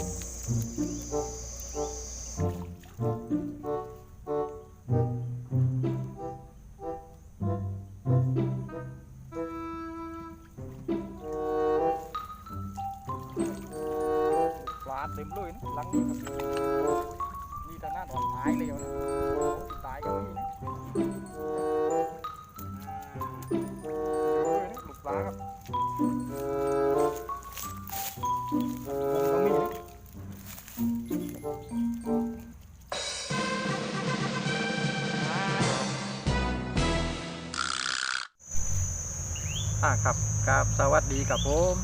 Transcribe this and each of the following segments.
ป ครับกับสวัสดีกับผม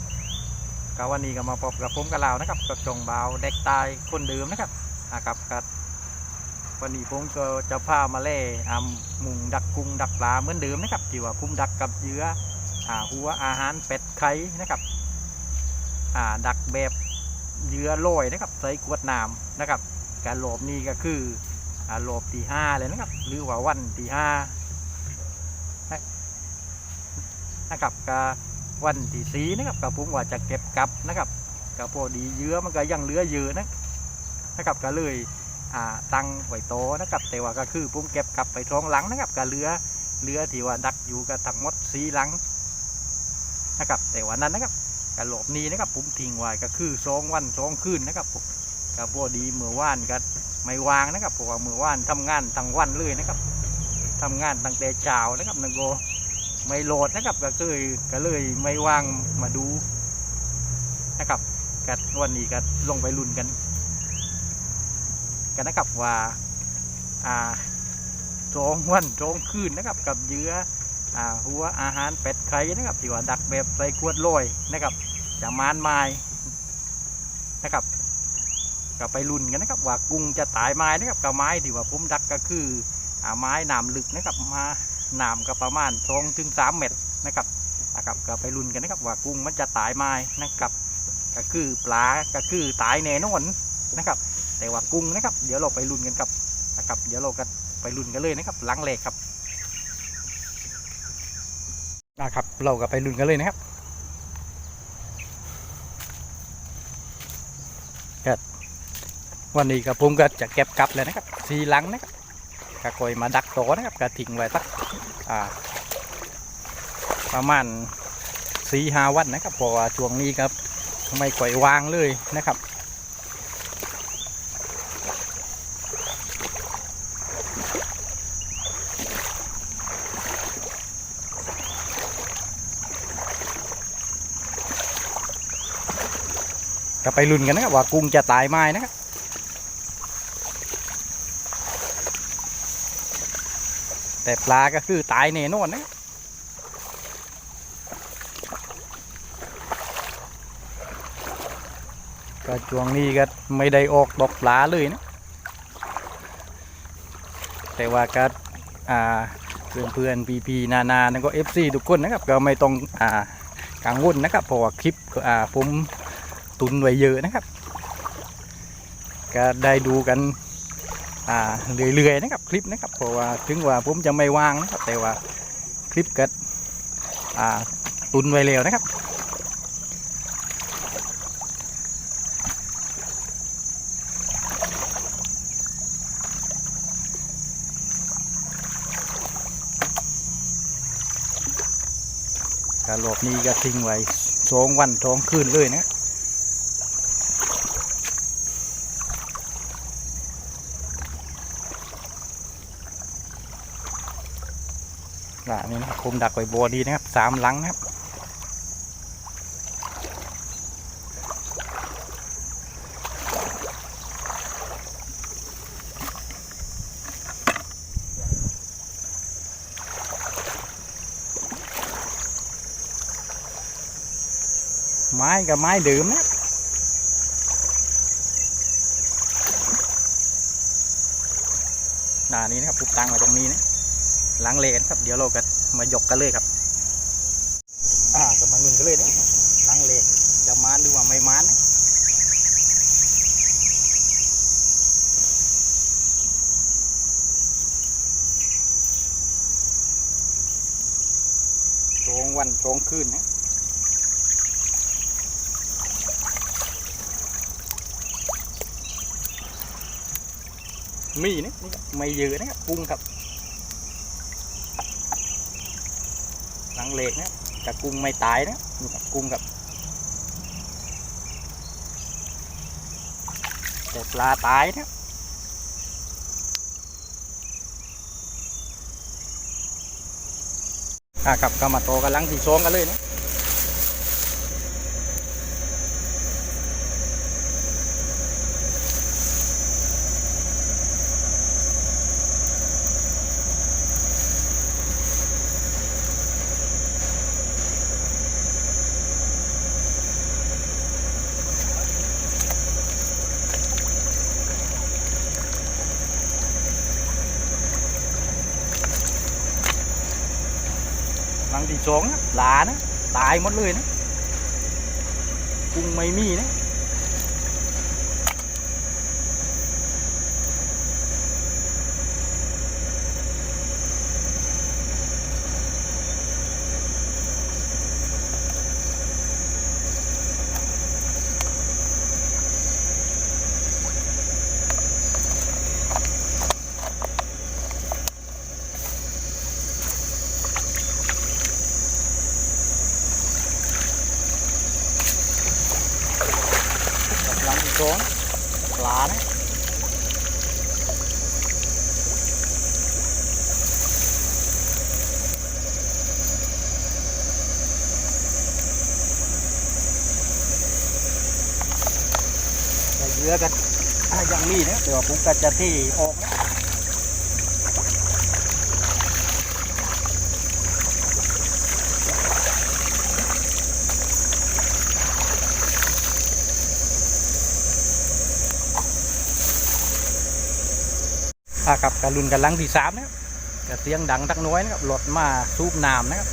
กับวันนี้ก็มาพบกับผมกับเรานะครับกับจงเบาเด็กตายคนเดิมนะครับอ่าครับครับ วันนี้ผมก็จะพามาเล่อาหมุงดักกุ้งดักปลาเหมือนเดิมนะครับที่ว่าผมดักกับเหยื่ออ่าหัวอาหารเป็ดไข่นะครับอ่าดักแบบเหยื่อลอยนะครับใส่ขวดน้ำนะครับ การหลบนี้ก็คืออ่าหลบที่ห้าเลยนะครับ หรือว่าวันที่ห้า นะครับก็วันที่สีนะครับกับผมว่าจะเก็บกลับนะครับก็พอดีเยื่อมันก็ยังเหลือเยอะนะนะครับก็เลยตั้งไว้โตนะครับ แต่ว่าก็คือผมเก็บกลับไปท้องหลังนะครับก็เหลือเหลือที่ว่าดักอยู่กับทั้งหมดสีหลังนะครับแต่วันนั้นนะครับการหลบหนี้นะครับผมทิ้งไว้ก็คือสองวันสองคืนนะครับผมก็พอดีเมื่อวานก็ไม่วางนะครับเพราะว่าเมื่อวานทำงานทั้งวันเลยนะครับทำงานตั้งแต่เช้านะครับนังโก ไม่โหลดนะครับ ก็คือก็เลยไม่วางมาดูนะครับกัวันนี้ก็ลงไปลุ้นกัน กันนะครับว่าอ่าสองวันสองคืนนะครับ กับเหยื่ออ่าหัวอาหารเป็ดไข่นะครับที่ว่าดักแบบใส่ขวดโรยนะครับจะมานไม้นะครับก็ไปลุ้นกันนะครับ ว่ากุ้งจะตายไม้นะครับกับไม้ที่ว่าผมดักก็คืออ่าไม้หนามลึกนะครับมา นามก็ประมาณสองถึงสามเมตรนะครับนะครับก็ไปลุ้นกันนะครับว่ากุ้งมันจะตายไหมนะครับ ก็คือปลาก็คือตายแน่นอนนะครับ แต่ว่ากุ้งนะครับ เดี๋ยวเราไปลุ้นกันครับนะครับเดี๋ยวเราก็ไปลุ้นกันเลยนะครับหลังเลกครับนะครับ เราก็ไปลุ้นกันเลยนะครับวันนี้กับผมก็จะเก็บกลับเลยนะครับสีหลังนะครับ ก็คอยมาดักโตนะครับก็ทิ้งไว้สักประมาณสี่ห้าวันนะครับเพราะว่าช่วงนี้ครับไม่ค่อยวางเลยนะครับก็ไปลุ้นกันนะครับว่ากุ้งจะตายไหมนะครับ แต่ปลาก็คือตายแน่นอนนะก็ช่วงนี้ก็ไม่ได้ออกดอกปลาเลยนะ แต่ว่าก็อ่าเพื่อนเพื่อนพีพีนานานั่นก็เอฟซีทุกคนนะครับ ก็ไม่ต้องอ่ากังวลนะครับเพราะว่าคลิปอ่าผมตุนไว้เยอะนะครับ ก็ได้ดูกัน อ่าเรื่อยๆนะครับคลิปนะครับเพราะว่าถึงว่าผมจะไม่วางนะครับแต่ว่าคลิปก็อ่าตุนไว้แล้วนะครับการหลบหนี้ก็ทิ้งไว้สองวันสองคืนเลยนะ หลังนี้นะคุมดักไว้บัวดีนะครับสามหลังนะครับไม้กับไม้ดื่มนะด่านี้นะครับปุบตังมาตรงนี้นะ หลังเลนครับ เดี๋ยวเราก็มายกกันเลยครับ อ่าก็มาลุนกันเลยนะหลังเลนจะมานหรือว่าไม่มานนะโจงวันโจงคืนนะมีนะไม่เยอะนะครับกุ้งครับหลั งเหล็กนะกับกุ้งไม่ตายนะนี่ครับกุ้งกับ แต่ปลาตายนะอะครับก็มาโตกันลังที่สองกันเลยนะ สองนะลานะ ตายหมดเลยนะกุ้งไม่มีนะ กับหลังที่สองปลานะเยอะกันยังมีนะเดี๋ยวผมก็จะที่ออกนะ อะครับการลุนกันลังที่สามนะครับกระเสียงดังตักน้อยนะครับรถมาสูบน้ำนะครับ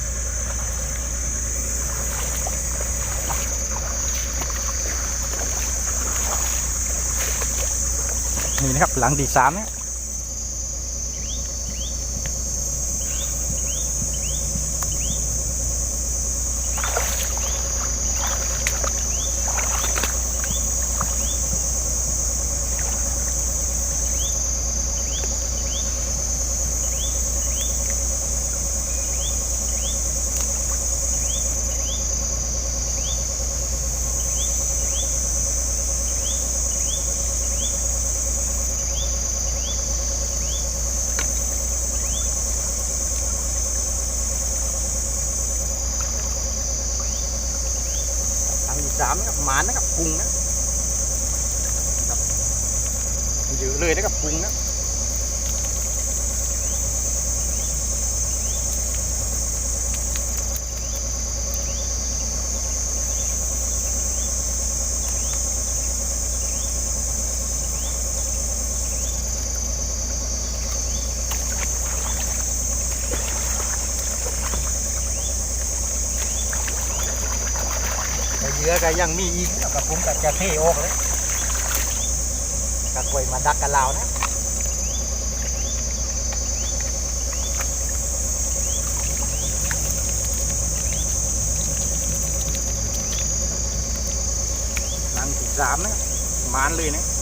นี่นะครับหลังที่สามเนี่ย สามนะครับหมานนะครับพุงนะครับเยอะเลยนะครับพุงนะ แต่เยอก็ยังมีอีกนะครับกับผมกับจะเทออกเลยกระกวยมาดักกระลาวนะหลังที่สามนะมานเลยนะ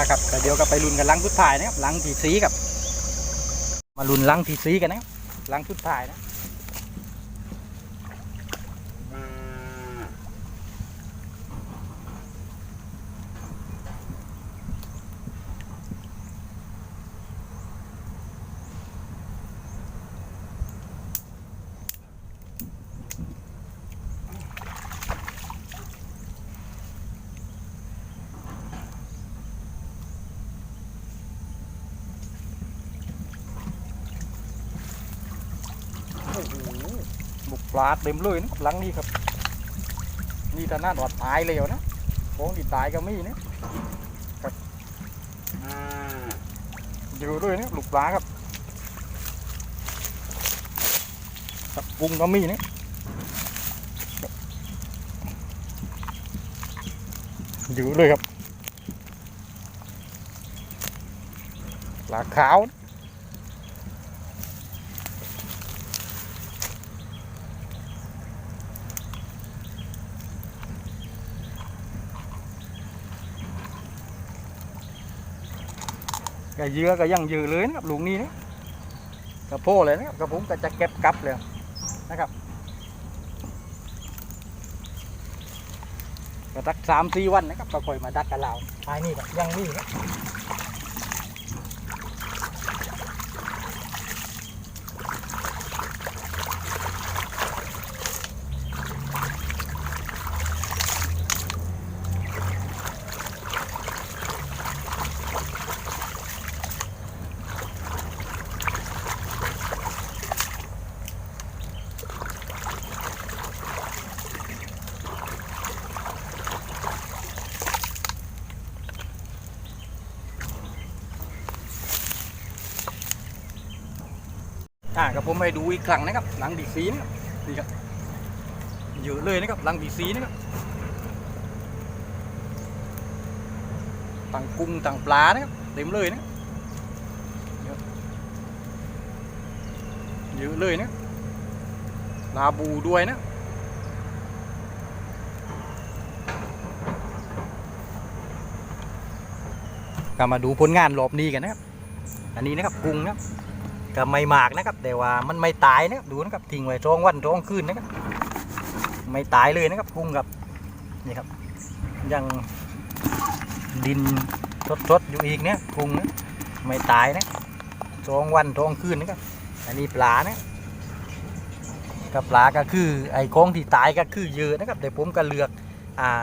นะครับแต่เดี๋ยวก็ไปลุ้นกันลังสุดท้ายนะครับลังที่สีกับ มาลุ้นลังที่สีกันนะครับลังสุดท้ายนะาเต็มเลยนะหลังนี้ครับนี่ถ้าหน้าดอดตายเลยนะของที่ตายก็มีนะอยู่ด้วยนะลูกปลาครับกับกุ้งก็มีนะอยู่เลยครับปลาขาวนะ ก็เยือก็ยังยืดเลยนะครับลุงนี้นะกระโพเลยนะครับกระผมก็จะเก็บกลับเลยนะครับก็ตักสามสี่วันนะครับก็ค่อยมาดักกับเราท้ายนี่แบบยังมีนะ อ่ากับผมให้ดูอีกครั้งนะครับหลังดีซีนะครับนี่ครับเยอะเลยนะครับหลังดีซีนะครับตั้งกุ้งตั้งปลานะครับเต็มเลยนะเยอะเยอะเลยนะลาบูด้วยนะก็มาดูผลงานรอบนี้กันนะครับ อันนี้นะครับกุ้งนะครับ ก็ไม่มากนะครับ แต่ว่ามันไม่ตายนะครับดูนะครับทิ้งไว้ร้องวันร้องคืนนะครับไม่ตายเลยนะครับกุ้งกับนี่ครับ ยังดินสดๆอยู่อีกเนี่ยกุ้งนะไม่ตายนะร้องวันร้องคืนนะครับอันนี้ปลานะกับปลาก็คือไอ้ของที่ตายก็คือเยอะนะครับแต่ผมก็เลือกอ่า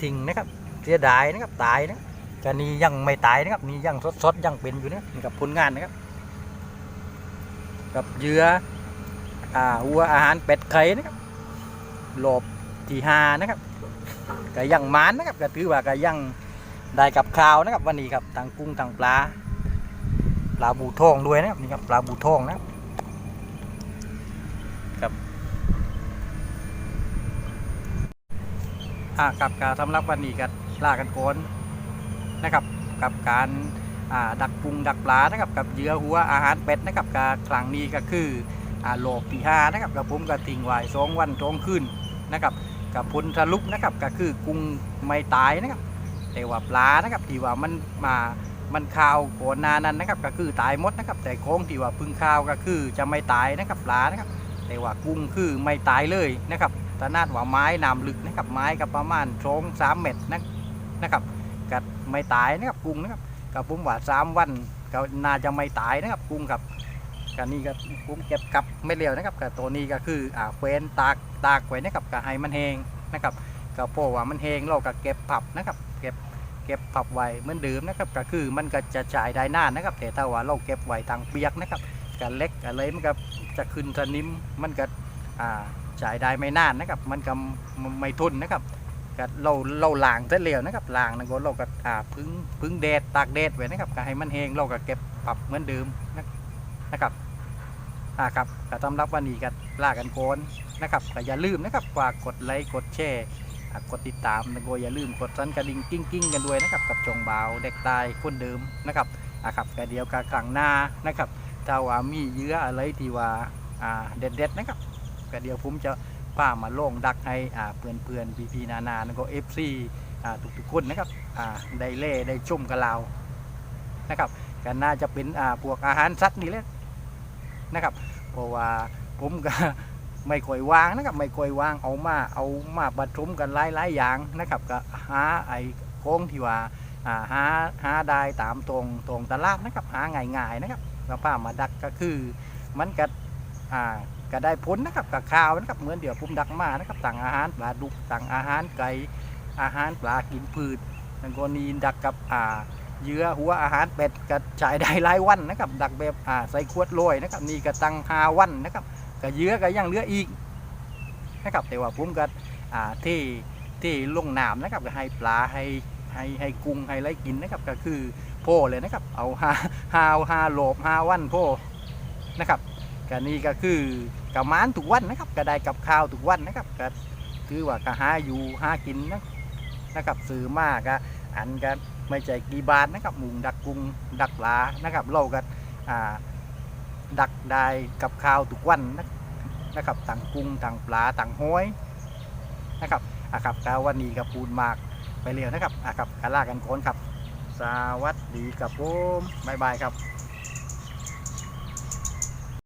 ทิ้งนะครับเสียดายนะครับตายนะก็นี่ยังไม่ตายนะครับนี่ยังสดๆยังเป็นอยู่เนี่ยนี่กับผลงานนะครับ กับเหยื่ออ่าหัวอาหารเป็ดไข่นะครับหลบที่หานะครับก็ยังมานนะครับก็ถือว่าก็ยังได้กับข้าวนะครับวันนี้ครับทางกุ้งทางปลาปลาบูทองด้วยนะครับนี่ครับปลาบูทองนะครับครับอ่ากับการสำหรับวันนี้ก็ลากันก่อนนะครับกับการ ดักปุงดักปลานะครับกับเหยื่อหัวอาหารเป็ดนะครับกครั้งนี้ก็คือโลกที่ห้านะครับกับผมก็ทิ้งไว้สองวันสองคืนนะครับกับผลสรุปนะครับก็คือกุ้งไม่ตายนะครับแต่ว่าปลานะครับที่ว่ามันมามันข่าวก่อนนานั้นนะครับก็คือตายหมดนะครับแต่โค้งที่ว่าพึ่งข่าวก็คือจะไม่ตายนะครับปลานะครับแต่ว่ากุ้งคือไม่ตายเลยนะครับตนาดว่าไม้นำลึกนะครับไม้ก็ประมาณสองสามเมตรนะนะครับก็ไม่ตายนะครับกุ้งนะครับ กับผมว่าสามวันก็น่าจะไม่ตายนะครับกุ้งกับกันนี่ก็ผมเก็บกลับไม่เร็วนะครับกับตัวนี้ก็คืออ่าเควนตากตากไว้นะครับกับให้มันแห้งนะครับก็เพราะว่ามันแห้งเราก็เก็บผับนะครับเก็บเก็บผับไว้เหมือนเดิมนะครับก็คือมันก็จะจ่ายได้นานนะครับแต่ถ้าว่าเราเก็บไว้ทางเปียกนะครับกันเล็กอะไรมันก็จะขึ้นสนิมมันก็อ่าจ่ายได้ไม่นานนะครับ มันก็ไม่ทนนะครับ ก็เราเราล้างเสร็จแล้วนะครับล้างนะก็เราก็อ่าพึ่งพึ่งแดดตากแดดไว้นะครับก็ให้มันแห้งเราก็เก็บปรับเหมือนเดิมนะนะครับอ่าครับก็สำหรับวันนี้ก็ลากันโกนนะครับก็อย่าลืมนะครับฝากกดไลค์กดแชร์กดติดตามนะก็อย่าลืมกดสั่นกระดิ่งกิ้งกิ้งกันด้วยนะครับกับจงบาวเด็กตายคนเดิมนะครับอ่าครับก็เดียวกับครั้งหน้านะครับถ้าว่ามีเยื่ออะไรที่ว่าอ่าเด็ดๆนะครับก็เดียวผมจะ ป้ามาโล่งดักให้อ่าเพื่อนเพื่อนพีพีนานาแล้วก็เอฟซีอ่าทุกๆคนนะครับอ่าได้เล่ได้ชมกับเรานะครับก็น่าจะเป็นอ่าพวกอาหารสัตว์นี่แหละนะครับ เพราะว่าผมก็ไม่ค่อยวางนะครับไม่ค่อยวางเอามาเอามาผสมกันหลายๆอย่างนะครับก็หาไอ้โค้งที่ว่าอ่าหาหาได้ตามตรงตรงตลาดนะครับหาง่ายๆนะครับแล้วป้ามาดักก็คือมันก็อ่า ก็ได้ผลนะครับกับข้าวนะครับเหมือนเดี๋ยวผมดักมานะครับสั่งอาหารปลาดุกสั่งอาหารไก่อาหารปลากินพืชแล้วก็นีดักกับอ่าเหยื่อหัวอาหารเป็ดก็ใช้ได้หลายวันนะครับ ดักแบบอ่าใส่ขวดโรยนะครับนี่ก็ตั้งหาวันนะครับก็เหยื่อก็ยังเหลืออีกนะครับแต่ว่าผมก็อ่าที่ที่ลงน้ำนะครับก็ให้ปลาให้ให้ให้กุ้งให้ไรกินนะครับก็คือโพเลยนะครับ เอาหาหาวหาโหลบหาวันโพนะครับ ก็นี่ก็คือกะมานทุกวันนะครับก็ได้กับข้าวทุกวันนะครับก็ถือว่าก็หาอยู่หากินนะนะครับซื้อมากก็อันก็ไม่ใจกี่บาทนะครับหมุงดักกุ้งดักปลานะครับเราก็อ่าดักได้กับข้าวทุกวันนะนะครับต่างกุ้งต่างปลาต่างห้อยนะครับอะครับก็วันนี้ก็พูดมากไปเร็วนะครับอะครับกาลากันก่อนครับ สวัสดีครับผมบ๊ายบายครับ